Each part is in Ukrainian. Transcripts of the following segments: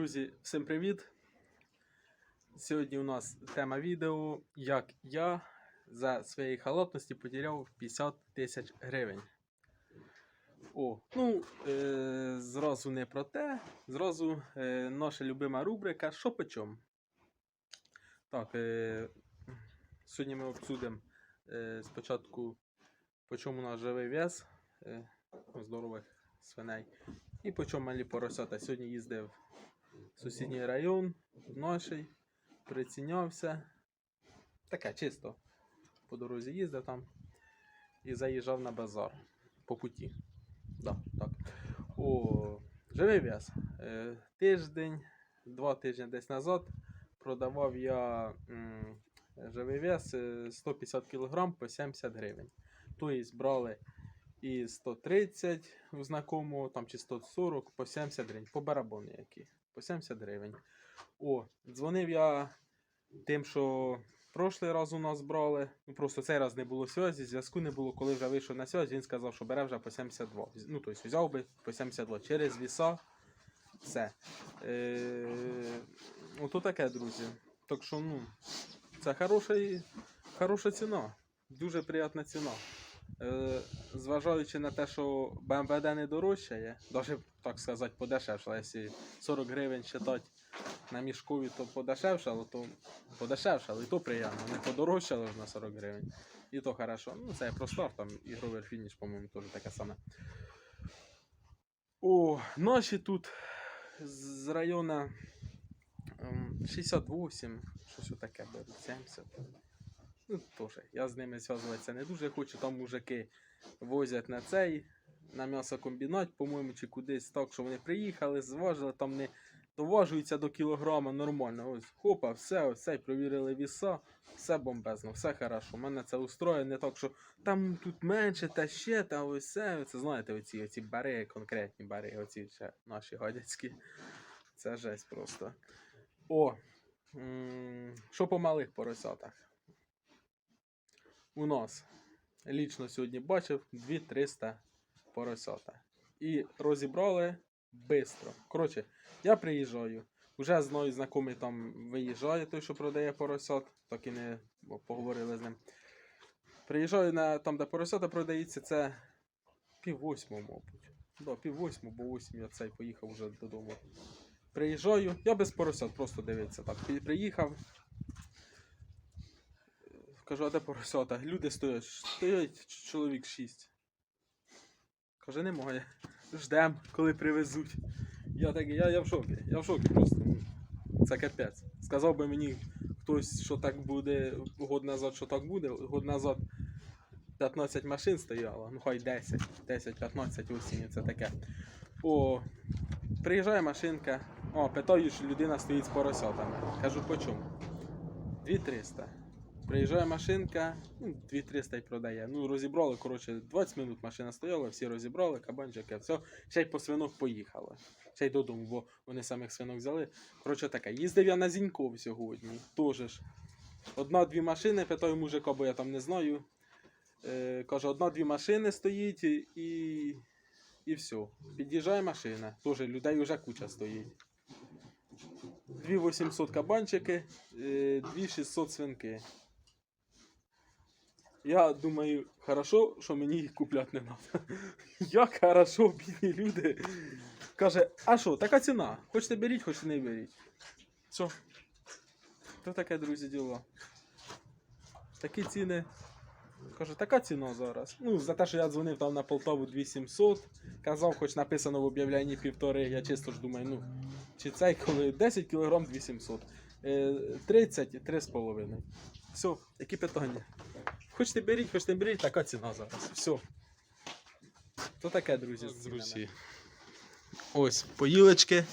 Друзі, всім привіт! Сьогодні у нас тема відео, як я за своєї халатності потеряв 50 тисяч гривень. О, ну, е, зразу не про те, зразу е, наша любима рубрика Що по чому? Так, е, сьогодні ми обсудимо е, спочатку, по чому у нас живий вес е, здорових свиней. І по чому малі поросята. Сьогодні їздив сусідній район, наш, прицінявся. Таке чисто. По дорозі їздив там і заїжджав на базар по путі. Да, так. О, живий в'яз. Е, тиждень, два тижні десь назад продавав я м, живий в'яз е, 150 кг по 70 гривень. Тобто брали і 130 у знакомого, там чи 140 по 70 гривень, по барабону які, по 70 гривень. О, дзвонив я тим, що прошлий раз у нас брали. Ну просто цей раз не було зв'язі, зв'язку не було, коли вже вийшов на зв'язь, він сказав, що бере вже по 72. Ну, тобто взяв би по 72 через віса. Все. Е, ото таке, друзі. Так що, ну, це хороша, хороша ціна. Дуже приємна ціна. Е, зважаючи на те, що БМВД не дорожчає, навіть так сказати, подешевшало, якщо 40 гривень считати на мішкові, то подешевшало, то подешевшало, і то приємно. Не подорожчало ж на 40 гривень. І то хорошо. Ну, це я про старт, там ігровий фініш, по-моєму, теж таке саме. О, наші тут з району ем, 68, щось таке беруть, 70. Ну, я з ними зв'язуватися не дуже хочу. Там мужики возять на цей, на м'ясокомбінат, по-моєму, чи кудись так, що вони приїхали, зважили, там не доважуються до кілограма нормально. Ось, хопа, все, ось провірили віса, все бомбезно, все хорошо. У мене це устроє не так, що там тут менше, та ще, та ось все. Це знаєте, оці, оці бари, конкретні бари, оці ще наші гадяцькі. Це жесть просто. О, що по малих поросятах? У нас лічно сьогодні бачив 2300 поросята. І розібрали швидко. Коротше, я приїжджаю. Вже знаю, знайомий там виїжджає, той, що продає поросят, так і не поговорили з ним. Приїжджаю на там, де поросята продається, це пів восьмого, мабуть. Да, пів восьмого, бо восьм я цей поїхав вже додому. Приїжджаю, я без поросят, просто дивиться так. Приїхав, Кажу, а де поросята? Люди стоять. Стоять чоловік шість. Каже, немає. Ждем, коли привезуть. Я такий, я, я в шокі. Я в шокі просто. ну. Це капець. Сказав би мені хтось, що так буде год назад, що так буде. Год назад 15 машин стояло, ну хай 10, 10, 15, осінь, це таке. О, приїжджає машинка. О, питаю, що людина стоїть з поросятами. Кажу, по чому? 2300. Приїжджає машинка, ну, 2300 й продає. Ну, розібрали, коротше, 20 минут машина стояла, всі розібрали, кабанчики, все. Ще й по свинок поїхали. Ще й додому, бо вони самих свинок взяли. Коротше таке. Їздив я на Зіньков сьогодні. Теж ж. Одна-дві машини, питаю мужика, бо я там не знаю. Е, каже, одна-дві машини стоїть і, і, все. Під'їжджає машина. Теж людей вже куча стоїть. 2800 кабанчики, е, 2600 свинки. Я думаю, хорошо, що мені їх купляти не треба. Як хорошо, бідні люди. Каже, а що, така ціна? Хочете беріть, хочете не беріть. Все. То таке, друзі, діло. Такі ціни. Каже, така ціна зараз. Ну, за те, що я дзвонив там на Полтаву 2700. Казав, хоч написано в об'явленні півтори, я чисто ж думаю, ну, чи цей коли 10 кг 2700. Е, 30 3,5. Все, які питання? Хочете беріть, хочете не беріть, така ціна зараз. Все. То таке, друзі, з цінами. Ось поїлочки.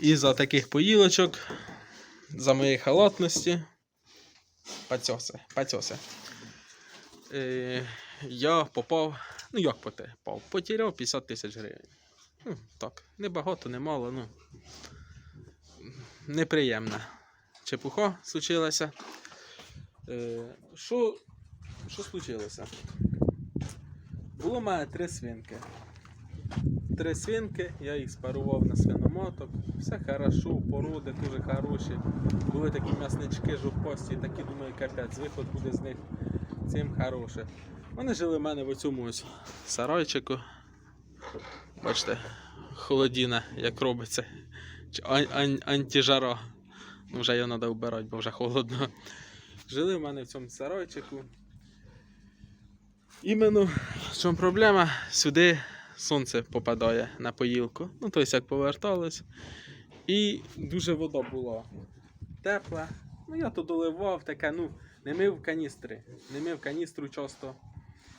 І за таких поїлочок, за моєї халатності. Пацьоси, пацьоси. Е, я попав. Ну як попав? Потеряв 50 тисяч гривень. Ну, так, не багато, не мало, ну. Неприємна. Чепуха случилася. Е, Що, що случилося? Було в мене три свинки. три свинки, я їх спарував на свиномоток. Все хорошо, породи дуже хороші. Були такі м'яснички жовпості, такі думаю, капець, виход буде з них цим хороше. Вони жили в мене в цьому ось сарайчику. Бачите, холодіна, як робиться. Ан- ан- антижара. Вже його треба вбирати, бо вже холодно. Жили в мене в цьому сарайчику. Іменно в чому проблема? Сюди сонце попадає на поїлку. Ну, тобто, як поверталось. І дуже вода була тепла. Ну, я то доливав, таке, ну, не мив каністри. Не мив каністру часто.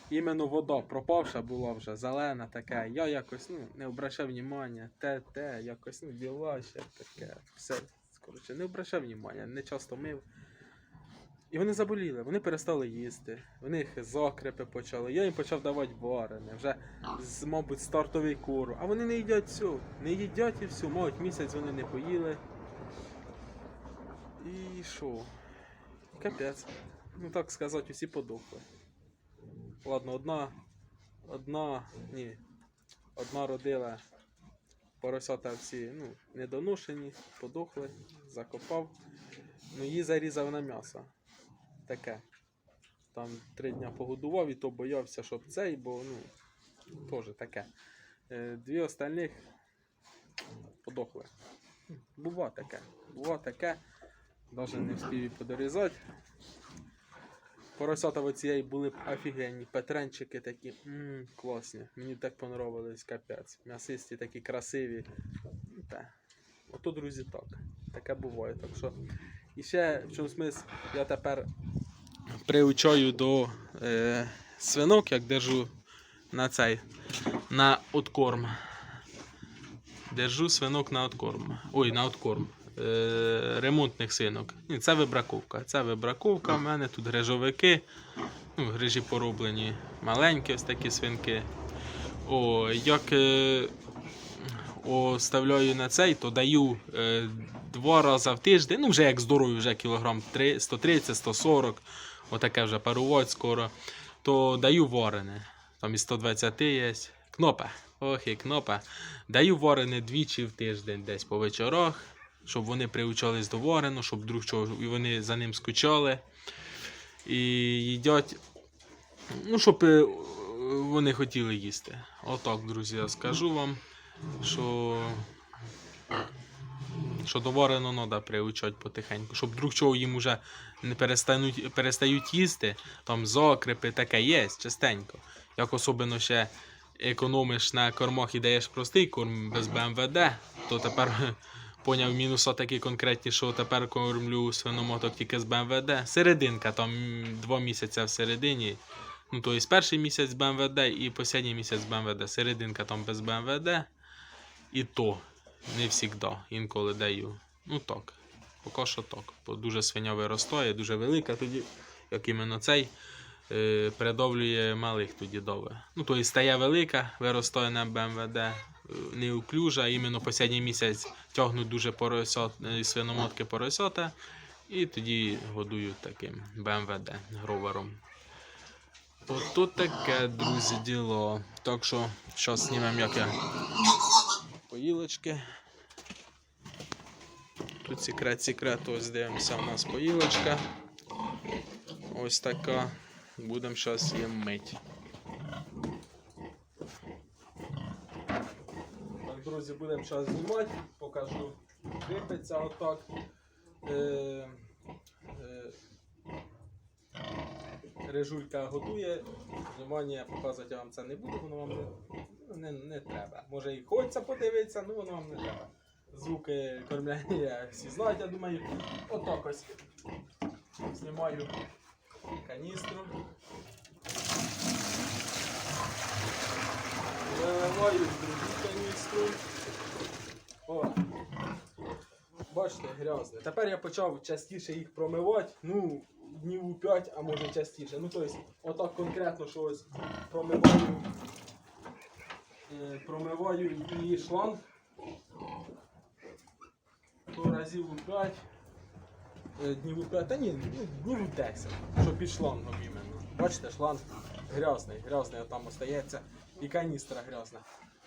Іменно вода пропавша була вже, зелена така. Я якось ну, не обращав внимання. Те, те, якось ну, біла ще таке. Все. Коротше, не обращав внимання, не часто мив. І вони заболіли, вони перестали їсти. У них закрепи почали. Я їм почав давати варене, вже з, мабуть, стартовий кору. А вони не їдять все. Не їдять і все. Мабуть, місяць вони не поїли. І що? Капець. Ну так сказати, усі подохли. Ладно, одна. Одна. Ні. Одна родила. Поросята всі, ну, недоношені, подохли, закопав. Ну, її зарізав на м'ясо. Таке. Там три дня погодував і то боявся, щоб цей, бо ну, теж таке. Е, Дві остальних подохли. Бува таке. Бува таке. Навіть не встиг і подорізати. Поросята оцієї були б офігенні. Петренчики такі. Ммм, класні. Мені так понравились, капець. М'ясисті такі красиві. Та. Ото, друзі, так. Таке буває. Так що. І ще в чому смисл, я тепер приучаю до е, свинок, як держу на цей на откорм. Держу свинок на откорм. Ой, на откорм. Е, ремонтних свинок. Ні, це вибраковка. Це вибраковка. У мене тут грижовики. Ну, грижі пороблені маленькі, ось такі свинки. О, як е, оставляю на цей, то даю е, два рази в тиждень. Ну, вже як здоровий, вже кілограм 130-140, отаке вже парувати скоро. То даю варене. Там і 120 є. Кнопа. Ох, і кнопа. Даю варене двічі в тиждень десь по вечорах, щоб вони приучались до варену, щоб друг чого, і вони за ним скучали. І їдять. Ну, щоб е, вони хотіли їсти. Отак, друзі, я скажу вам, що. Що до варено треба приучати потихеньку, щоб друг чого їм уже не перестануть, перестають їсти, там закрепи таке є частенько. Як особливо ще економиш на кормах і даєш простий корм без БМВД, то тепер поняв мінуса такі конкретні, що тепер кормлю свиномоток тільки з БМВД. Серединка, там два місяці всередині. Ну, тобто перший місяць БМВД і останній місяць БМВД. Серединка там без БМВД. І то не завжди. Інколи даю. Ну так. Поки що так. Бо дуже свиня виростає, дуже велика тоді, як іменно цей. Е, придавлює малих тоді дове. Ну, тобто стає велика, виростає на БМВД, е, неуклюжа, іменно останній місяць тягнуть дуже поросят, е, свиномотки поросята, і тоді годують таким БМВД гровером. Ото таке, друзі, діло. Так що, зараз знімемо, як я поїлочки. Тут секрет, секрет, ось дивимося, у нас поїлочка. Ось така. Будемо зараз її мить. Так, друзі, будемо зараз знімати, покажу. Кріпиться отак. Е, е, Режулька готує. Внимання показувати я вам це не буду, воно вам не, не, не треба. Може і хочеться подивитися, ну воно вам не треба. Звуки кормляння всі знають, я думаю. Отак ось. Знімаю каністру. Виливаю другу каністру. О. Бачите, грязне. Тепер я почав частіше їх промивати. Ну, днів у 5, а може частіше. Ну, тобто, отак конкретно, що ось промиваю. Промиваю і шланг. То разів у 5. Е, Днів у 5, та ні, ну, днів у 10, що під шлангом іменно. Бачите, шланг грязний, грязний там остається і каністра грязна.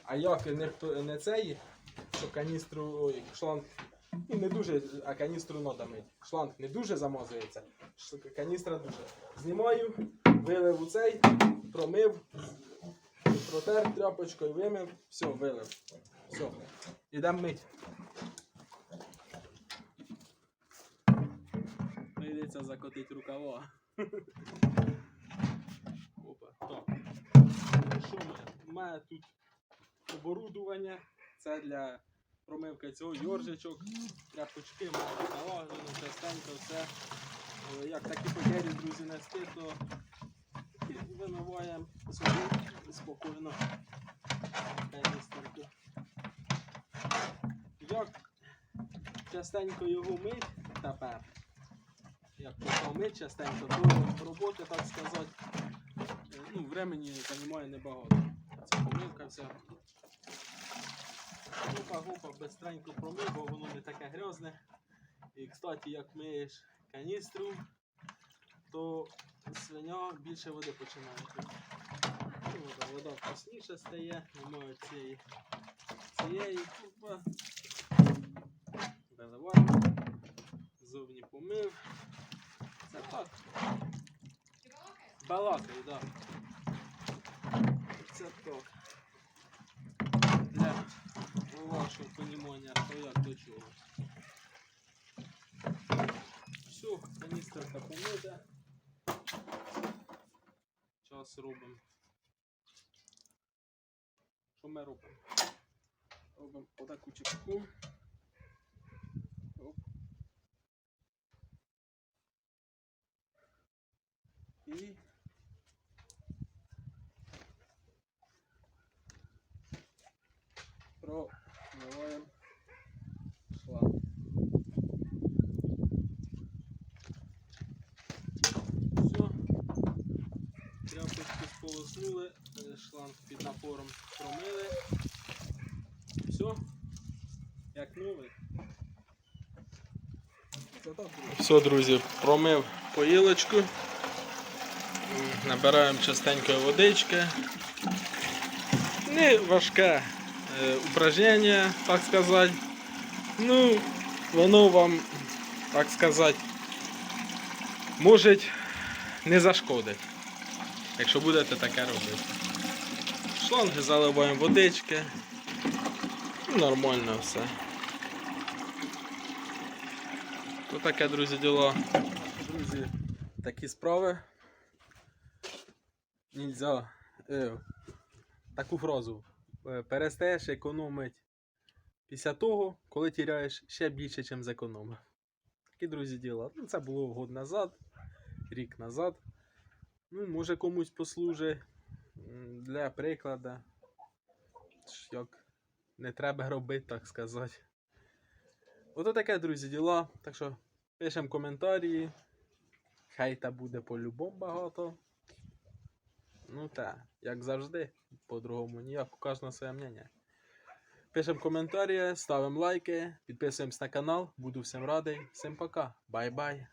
А як не, не цей, що каністру, ой, шланг, ну не дуже, а каністру надо мить. Шланг не дуже замазується, каністра дуже. Знімаю, вилив у цей, промив, протер тряпочкою, вимив, все, вилив. Все. Ідемо мить. Прийдеться закотити рукава. Опа, так. Що? У тут оборудування. Це для промивки цього йоржичок, тряпочки, воно частенько все. Е, Як такі події, друзі, нести, то вимиваємо собі спокійно. Як частенько його мить тепер. Як почав мить частенько, то роботи, так сказати, е, ну, времени займає небагато. Це помилка вся. Гупа, гупа, бистренько промив, бо воно не таке грязне. І, кстати, як миєш каністру, то свиня більше води починає вода, вода вкусніше стає, немає цієї, цієї купа. Виливаємо. Зовні помив. Це так. Балакай, так. Це так. Для вашого понімання, то як до чого. Все, каністерка помита. Час робимо. Що ми робимо? Робимо отаку чіпку. Оп. І промиваємо шланг. Все. Тряпочку сполоснули, шланг під напором промили. Все. Як новий. Все, друзі, промив поїлочку. Набираємо частенько водички. Не важке е, упражнення, так сказати. Ну, воно вам, так сказати, може не зашкодить, якщо будете таке робити. Шланги заливаємо водички. Нормально все. То таке, друзі, діло. Друзі, такі справи. Нельзя. Е, таку фразу. Е, перестаєш економити після того, коли тіряєш ще більше, ніж зекономив. Такі, друзі, діла. Ну, це було год назад, рік назад. Ну, може комусь послужить для прикладу. Як не треба робити, так сказати. Ото таке, друзі, діла. Так що пишемо коментарі. Хейта буде по-любому багато. Ну та, як завжди, по-другому ніяк, у кожного своє мнення. Пишемо коментарі, ставимо лайки, підписуємось на канал. Буду всім радий. Всім пока. Бай-бай.